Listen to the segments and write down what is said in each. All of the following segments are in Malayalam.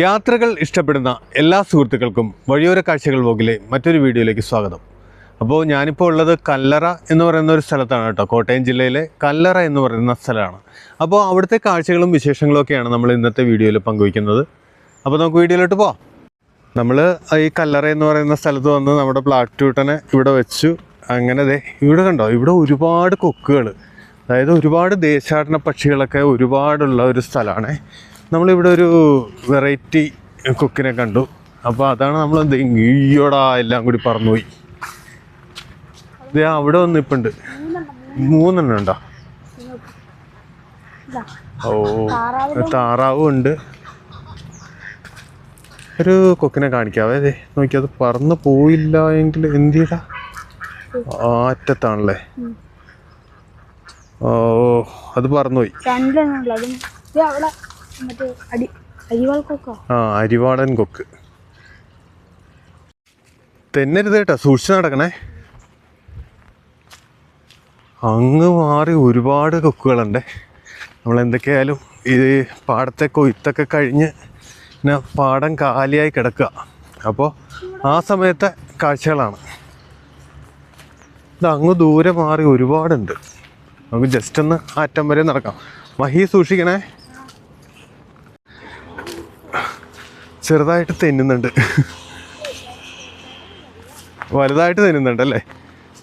യാത്രകൾ ഇഷ്ടപ്പെടുന്ന എല്ലാ സുഹൃത്തുക്കൾക്കും വഴിയോര കാഴ്ചകൾ വ്ലോഗിലെ മറ്റൊരു വീഡിയോയിലേക്ക് സ്വാഗതം. അപ്പോൾ ഞാനിപ്പോൾ ഉള്ളത് കല്ലറ എന്ന് പറയുന്ന ഒരു സ്ഥലത്താണ് കേട്ടോ. കോട്ടയം ജില്ലയിലെ കല്ലറ എന്ന് പറയുന്ന സ്ഥലമാണ്. അപ്പോൾ അവിടുത്തെ കാഴ്ചകളും വിശേഷങ്ങളും ഒക്കെയാണ് നമ്മൾ ഇന്നത്തെ വീഡിയോയിൽ പങ്കുവയ്ക്കുന്നത്. അപ്പോൾ നമുക്ക് വീഡിയോയിലോട്ട് പോവാം. നമ്മൾ ഈ കല്ലറ എന്ന് പറയുന്ന സ്ഥലത്ത് വന്ന് നമ്മുടെ പ്ലാറ്റ് ട്യൂട്ടനെ ഇവിടെ വെച്ചു. അങ്ങനെ ദേ ഇവിടെ കണ്ടോ? ഇവിടെ ഒരുപാട് കൊക്കുകൾ അതായത് ഒരുപാട് ദേശാടന പക്ഷികളൊക്കെ ഒരുപാടുള്ള ഒരു സ്ഥലമാണ്. നമ്മളിവിടെ ഒരു വെറൈറ്റി കുക്കിനെ കണ്ടു. അപ്പോൾ അതാണ് നമ്മൾ എന്ത് ഈയോടാ എല്ലാം കൂടി പറന്നുപോയി. ഇത് അവിടെ ഒന്ന് ഇപ്പം ഉണ്ട് മൂന്നെണ്ണം ഉണ്ടോ? ഓ താറാവും ഉണ്ട്. ഒരു കൊക്കിനെ കാണിക്കാവേ അതെ നോക്കി അത് പറന്ന് പോയില്ല എങ്കിൽ എന്ത് ചെയ്താ ആറ്റത്താണല്ലേ? ഓ അത് പറന്നുപോയി. ആ അരിവാടൻ കൊക്ക്. തെന്നരുത് കേട്ടോ സൂക്ഷിച്ച് നടക്കണേ. അങ്ങ് മാറി ഒരുപാട് കൊക്കുകളുണ്ട്. നമ്മൾ എന്തൊക്കെയായാലും ഇത് പാടത്തെ കൊയ്ത്തൊക്കെ കഴിഞ്ഞ് പിന്നെ പാടം കാലിയായി കിടക്കുക. അപ്പോൾ ആ സമയത്തെ കാഴ്ചകളാണ്. ഇത് അങ്ങ് ദൂരെ മാറി ഒരുപാടുണ്ട്. നമുക്ക് ജസ്റ്റ് ഒന്ന് ആറ്റം വരെ നടക്കാം. മഹി സൂക്ഷിക്കണേ. ചെറുതായിട്ട് തെന്നുന്നുണ്ട്. വലുതായിട്ട് തെന്നുന്നുണ്ട് അല്ലേ?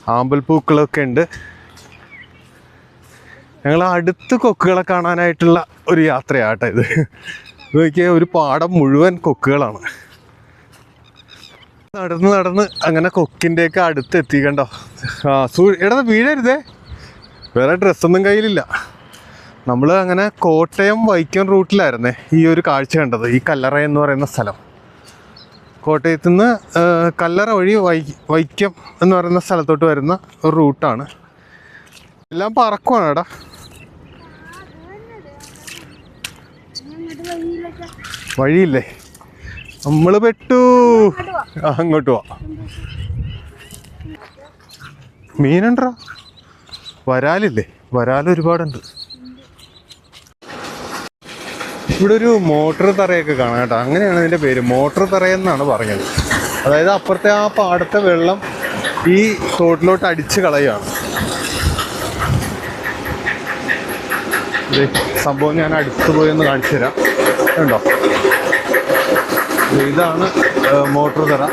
ആമ്പൽപ്പൂക്കളൊക്കെ ഉണ്ട്. ഞങ്ങൾ അടുത്ത് കൊക്കുകളെ കാണാനായിട്ടുള്ള ഒരു യാത്രയാട്ടെ ഇത്. നോക്കിയാൽ ഒരു പാടം മുഴുവൻ കൊക്കുകളാണ്. നടന്ന് നടന്ന് അങ്ങനെ കൊക്കിന്റെയൊക്കെ അടുത്ത് എത്തി കണ്ടോ? ആ സൂ എടാ വീഴരുതേ. വേറെ ഡ്രസ്സൊന്നും കയ്യിലില്ല. നമ്മൾ അങ്ങനെ കോട്ടയം വൈക്കം റൂട്ടിലായിരുന്നേ ഈ ഒരു കാഴ്ച കണ്ടത് ഈ കല്ലറ എന്ന് പറയുന്ന സ്ഥലം. കോട്ടയത്തു നിന്ന് കല്ലറ വഴി വൈ വൈക്കം എന്ന് പറയുന്ന സ്ഥലത്തോട്ട് വരുന്ന ഒരു റൂട്ടാണ്. എല്ലാം പറക്കുവാണ് എടാ വഴിയില്ലേ? നമ്മൾ പെട്ടു. അങ്ങോട്ട് പോവാം മീനുണ്ടോ? വരാലില്ലേ? വരാൽ ഒരുപാടുണ്ട്. ഇവിടെ ഒരു മോട്ടോർ തറയൊക്കെ കാണാം കേട്ടോ. അങ്ങനെയാണ് ഇതിന്റെ പേര്. മോട്ടോർ തറയെന്നാണ് പറഞ്ഞത്. അതായത് അപ്പുറത്തെ ആ പാടത്തെ വെള്ളം ഈ തോട്ടിലോട്ട് അടിച്ച് കളയുകയാണ്. സംഭവം ഞാൻ അടുത്ത് പോയി ഒന്ന് കാണിച്ചു തരാം. ഉണ്ടോ ഇതാണ് മോട്ടോർ തറ.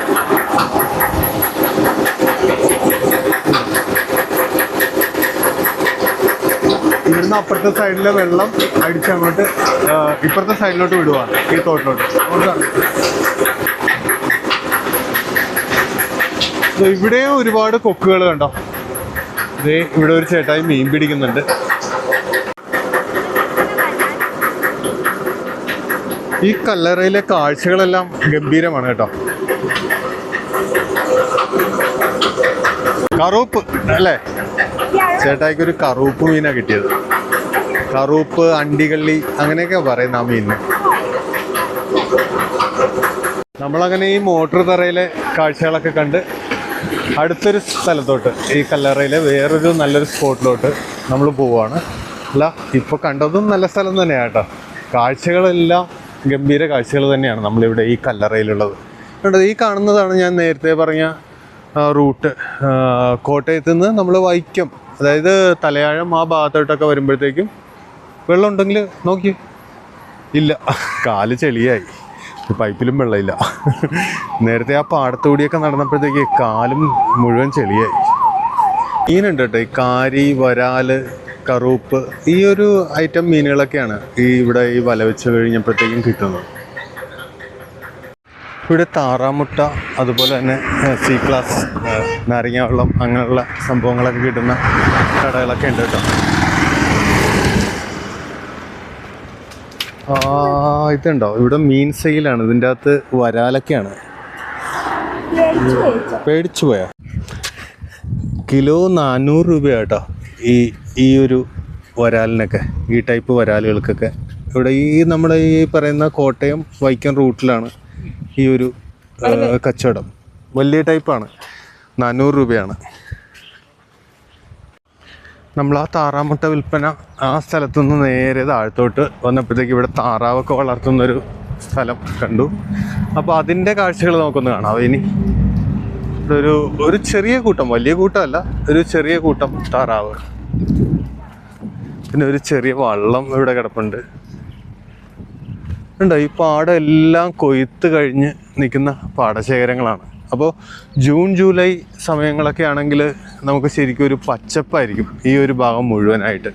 ഇവിടുന്ന് അപ്പുറത്തെ സൈഡിലെ വെള്ളം അടിച്ചങ്ങോട്ട് അങ്ങോട്ട് ഇപ്പുറത്തെ സൈഡിലോട്ട് വിടുവാണ് ഈ തോട്ടിലോട്ട്. ഇവിടെയും ഒരുപാട് കൊക്കുകൾ കണ്ടോ? ഇതേ ഇവിടെ ഒരു ചേട്ടായി മീൻ പിടിക്കുന്നുണ്ട്. ഈ കല്ലറയിലെ കാഴ്ചകളെല്ലാം ഗംഭീരമാണ് കേട്ടോ. കറുപ്പ് അല്ലേ? ചേട്ടായിക്ക് ഒരു കറുപ്പ് മീനാണ് കിട്ടിയത്. കറുപ്പ് അണ്ടികള്ളി അങ്ങനെയൊക്കെ പറയുന്ന ആ മീനിന്. നമ്മളങ്ങനെ ഈ മോട്ടോർ തറയിലെ കാഴ്ചകളൊക്കെ കണ്ട് അടുത്തൊരു സ്ഥലത്തോട്ട് ഈ കല്ലറയിലെ വേറൊരു നല്ലൊരു സ്പോട്ടിലോട്ട് നമ്മൾ പോവുകയാണ് അല്ല ഇപ്പോൾ കണ്ടതും നല്ല സ്ഥലം തന്നെയാണ് കേട്ടോ. കാഴ്ചകളെല്ലാം ഗംഭീര കാഴ്ചകൾ തന്നെയാണ് നമ്മളിവിടെ ഈ കല്ലറയിലുള്ളത്. കണ്ടത് ഈ കാണുന്നതാണ് ഞാൻ നേരത്തെ പറഞ്ഞ റൂട്ട് കോട്ടയത്ത് നിന്ന് നമ്മൾ വൈക്കം അതായത് തലയാഴം ആ ഭാഗത്തോട്ടൊക്കെ വരുമ്പോഴത്തേക്കും വെള്ളം ഉണ്ടെങ്കിൽ നോക്കി. ഇല്ല. കാൽ ചെളിയായി. പൈപ്പിലും വെള്ളമില്ല. നേരത്തെ ആ പാടത്തൂടിയൊക്കെ നടന്നപ്പോഴത്തേക്ക് കാലും മുഴുവൻ ചെളിയായി. മീനുണ്ട് കേട്ടോ. ഈ കാരി വരാൽ കറുപ്പ് ഈ ഒരു ഐറ്റം മീനുകളൊക്കെയാണ് ഈ ഇവിടെ ഈ വല വെച്ച് കഴിഞ്ഞപ്പോഴത്തേക്കും കിട്ടുന്നത്. ഇവിടെ താറാമുട്ട അതുപോലെ തന്നെ സി ക്ലാസ് നാരങ്ങ വെള്ളം അങ്ങനെയുള്ള സംഭവങ്ങളൊക്കെ കിട്ടുന്ന കടകളൊക്കെ ഉണ്ട് കേട്ടോ. ആ ഇതുണ്ടോ? ഇവിടെ മീൻ സെയിലാണ്. ഇതിന്റെ അകത്ത് വരാലൊക്കെയാണ്. പേടിച്ചു പോയാ? കിലോ നാനൂറ് രൂപയാട്ടോ ഈ ഈ ഒരു വരാലിനൊക്കെ ഈ ടൈപ്പ് വരാലുകൾക്കൊക്കെ. ഇവിടെ ഈ നമ്മുടെ ഈ പറയുന്ന കോട്ടയം വൈക്കം റൂട്ടിലാണ്. ഈ ഒരു കച്ചവടം. വലിയ ടൈപ്പാണ്. നാനൂറ് രൂപയാണ്. നമ്മൾ ആ താറാമുട്ട വിൽപ്പന ആ സ്ഥലത്തു നിന്ന് നേരെ താഴത്തോട്ട് വന്നപ്പോഴത്തേക്ക് ഇവിടെ താറാവൊക്കെ വളർത്തുന്നൊരു സ്ഥലം കണ്ടു. അപ്പോൾ അതിന്റെ കാഴ്ചകൾ നമുക്കൊന്ന് കാണാം. ഇനി ഒരു ഒരു ചെറിയ കൂട്ടം വലിയ കൂട്ടമല്ല ഒരു ചെറിയ കൂട്ടം താറാവ്. പിന്നെ ഒരു ചെറിയ വള്ളം ഇവിടെ കിടപ്പുണ്ട്. ഉണ്ടോ ഈ പാടം എല്ലാം കൊയ്ത്ത് കഴിഞ്ഞ് നിൽക്കുന്ന പാടശേഖരങ്ങളാണ്. അപ്പോൾ ജൂൺ ജൂലൈ സമയങ്ങളൊക്കെ ആണെങ്കിൽ നമുക്ക് ശരിക്കും ഒരു പച്ചപ്പായിരിക്കും ഈ ഒരു ഭാഗം മുഴുവനായിട്ട്.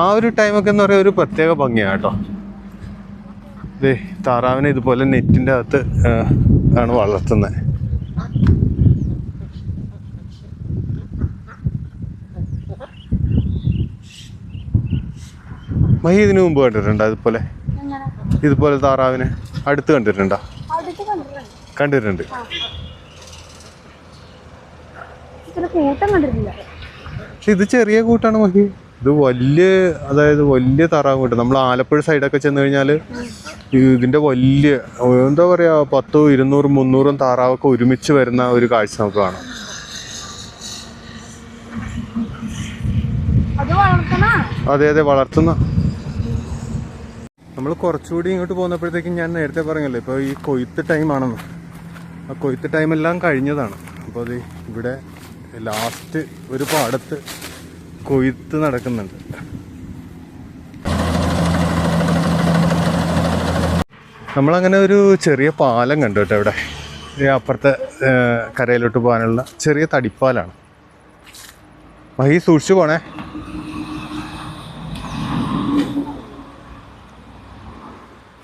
ആ ഒരു ടൈമൊക്കെ എന്ന് പറയുക ഒരു പ്രത്യേക ഭംഗിയാണ് കേട്ടോ. ദേ താറാവിനെ ഇതുപോലെ നെറ്റിന്റെ അകത്ത് ആണ് വളർത്തുന്നത്. മഹി ഇതിനു മുമ്പ് കണ്ടിട്ടുണ്ട് അതുപോലെ ഇതുപോലെ താറാവിനെ അടുത്ത് കണ്ടിട്ടുണ്ടോ? കണ്ടിട്ടുണ്ട്. ഇത് ചെറിയ കൂട്ടാണ് മഹി. ഇത് വലിയ അതായത് വലിയ താറാവ് കൂട്ടം. നമ്മൾ ആലപ്പുഴ സൈഡൊക്കെ ചെന്ന് കഴിഞ്ഞാൽ ഇതിന്റെ വലിയ എന്താ പറയുക പത്തോ ഇരുന്നൂറും മുന്നൂറും താറാവൊക്കെ ഒരുമിച്ച് വരുന്ന ഒരു കാഴ്ച നമുക്ക് കാണാം. അതെ അതെ വളർത്തുന്ന. നമ്മൾ കുറച്ചുകൂടി ഇങ്ങോട്ട് പോകുന്നപ്പോഴത്തേക്കും ഞാൻ നേരത്തെ പറഞ്ഞല്ലോ ഇപ്പോൾ ഈ കൊയ്ത്ത് ടൈമാണെന്ന് ആ കൊയ്ത്ത് ടൈമെല്ലാം കഴിഞ്ഞതാണ്. അപ്പോൾ അത് ഇവിടെ ലാസ്റ്റ് ഒരു പാടത്ത് കൊയ്ത്ത് നടക്കുന്നുണ്ട്. നമ്മളങ്ങനെ ഒരു ചെറിയ പാലം കണ്ടു കേട്ടോ ഇവിടെ. ഈ അപ്പുറത്തെ കരയിലോട്ട് പോകാനുള്ള ചെറിയ തടിപ്പാലാണ്. മഹി സൂക്ഷിച്ചു പോണേ.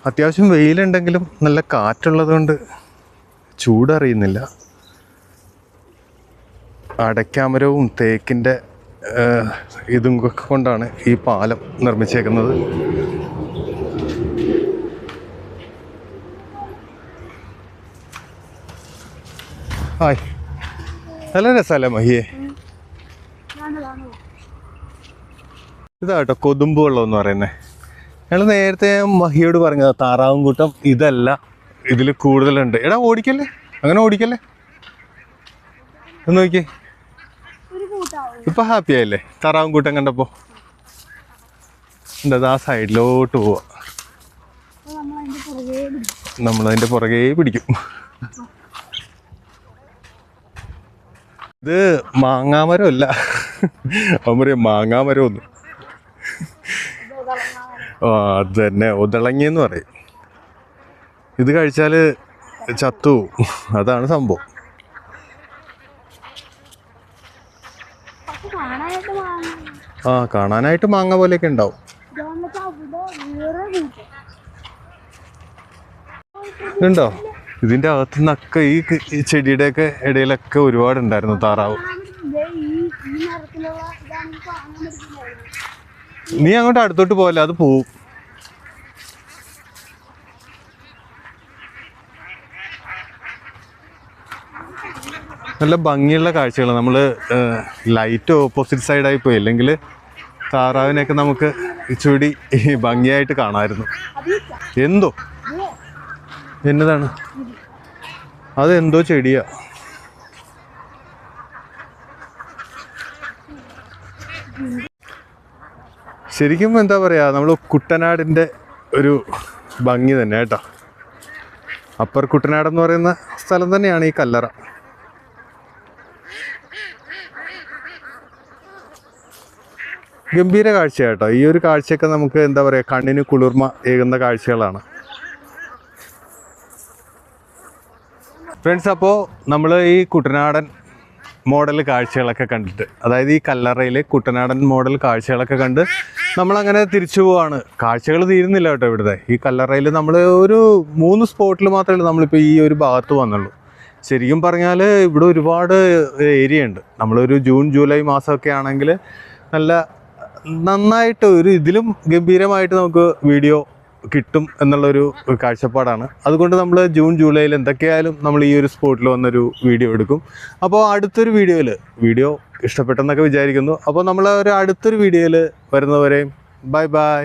അത്യാവശ്യം വെയിലുണ്ടെങ്കിലും നല്ല കാറ്റുള്ളത് കൊണ്ട് ചൂടറിയുന്നില്ല. അടയ്ക്കാമരവും തേക്കിന്റെ ഇതും കൊണ്ടാണ് ഈ പാലം നിർമ്മിച്ചേക്കുന്നത്. ഹായ്. നല്ല രസമല്ലേ മഹിയെ? ഇതാട്ടോ കൊതുമ്പ് വെള്ളം എന്ന് പറയുന്നത് ഞങ്ങൾ നേരത്തെ മഹിയോട് പറഞ്ഞത് താറാവും കൂട്ടം ഇതല്ല ഇതിൽ കൂടുതലുണ്ട്. എടാ ഓടിക്കല്ലേ? അങ്ങനെ ഓടിക്കല്ലേ? ഒന്ന് നോക്കിയേ. ഇപ്പൊ ഹാപ്പി ആയില്ലേ? താറാവും കൂട്ടം കണ്ടപ്പോ? എന്താ ആ സൈഡിലോട്ട് പോവാ. നമ്മളതിന്റെ പുറകെ പിടിക്കും. ഇത് മാങ്ങാമരം അല്ല അവൻ പറയും മാങ്ങാമരം ഒന്ന് അത് തന്നെ ഉതളങ്ങിയെന്ന് പറയും. ഇത് കഴിച്ചാൽ ചത്തു അതാണ് സംഭവം. ആ കാണാനായിട്ട് മാങ്ങ പോലെയൊക്കെ ഉണ്ടാവും. ഉണ്ടോ ഇതിന്റെ അകത്തു നിന്നൊക്കെ ഈ ചെടിയുടെയൊക്കെ ഇടയിലൊക്കെ ഒരുപാട് ഉണ്ടായിരുന്നു താറാവ് ദേ ഈ ഈ നിറത്തിലുള്ള ഇതാണ് കാണാൻ പറ്റുന്നത് നീ അങ്ങോട്ട് അടുത്തോട്ട് പോകല്ലേ അത് പോവും. നല്ല ഭംഗിയുള്ള കാഴ്ചകൾ നമ്മൾ ലൈറ്റ് ഓപ്പോസിറ്റ് സൈഡായി പോയി. അല്ലെങ്കിൽ താറാവിനെയൊക്കെ നമുക്ക് ഇച്ചിരി ഭംഗിയായിട്ട് കാണാമായിരുന്നു. എന്തോ? എന്നതാണ്? അതെന്തോ ചെടിയാ. ശരിക്കും എന്താ പറയുക നമ്മൾ കുട്ടനാടിന്റെ ഒരു ഭംഗി തന്നെ കേട്ടോ. അപ്പർ കുട്ടനാട് എന്ന് പറയുന്ന സ്ഥലം തന്നെയാണ് ഈ കല്ലറ. ഗംഭീര കാഴ്ച കേട്ടോ. ഈ ഒരു കാഴ്ചയൊക്കെ നമുക്ക് എന്താ പറയുക കണ്ണിന് കുളിർമ ഏകുന്ന കാഴ്ചകളാണ്. ഫ്രണ്ട്സ് അപ്പോൾ നമ്മൾ ഈ കുട്ടനാടൻ മോഡൽ കാഴ്ചകളൊക്കെ കണ്ടിട്ട്. അതായത് ഈ കല്ലറയിലെ കുട്ടനാടൻ മോഡൽ കാഴ്ചകളൊക്കെ കണ്ട് നമ്മളങ്ങനെ തിരിച്ചു പോവാണ്. കാഴ്ചകൾ തീരുന്നില്ല കേട്ടോ ഇവിടുത്തെ. ഈ കല്ലറയിൽ നമ്മൾ ഒരു മൂന്ന് സ്പോട്ടിൽ മാത്രമേ നമ്മളിപ്പോൾ ഈ ഒരു ഭാഗത്ത് വന്നുള്ളൂ. ശരിക്കും പറഞ്ഞാൽ ഇവിടെ ഒരുപാട് ഏരിയ ഉണ്ട്. നമ്മളൊരു ജൂൺ ജൂലൈ മാസമൊക്കെ ആണെങ്കിൽ നല്ല നന്നായിട്ട് ഒരു ഇതിലും ഗംഭീരമായിട്ട് നമുക്ക് വീഡിയോ കിട്ടും എന്നുള്ളൊരു കാഴ്ചപ്പാടാണ്. അതുകൊണ്ട് നമ്മൾ ജൂൺ ജൂലൈയിൽ എന്തൊക്കെയായാലും നമ്മൾ ഈ ഒരു സ്പോട്ടിൽ വന്നൊരു വീഡിയോ എടുക്കും. അപ്പോൾ അടുത്തൊരു വീഡിയോയിൽ വീഡിയോ ഇഷ്ടപ്പെട്ടെന്നൊക്കെ വിചാരിക്കുന്നു. അപ്പോൾ നമ്മൾ ഒരു അടുത്തൊരു വീഡിയോയിൽ വരുന്നവരെയും ബൈ ബൈ.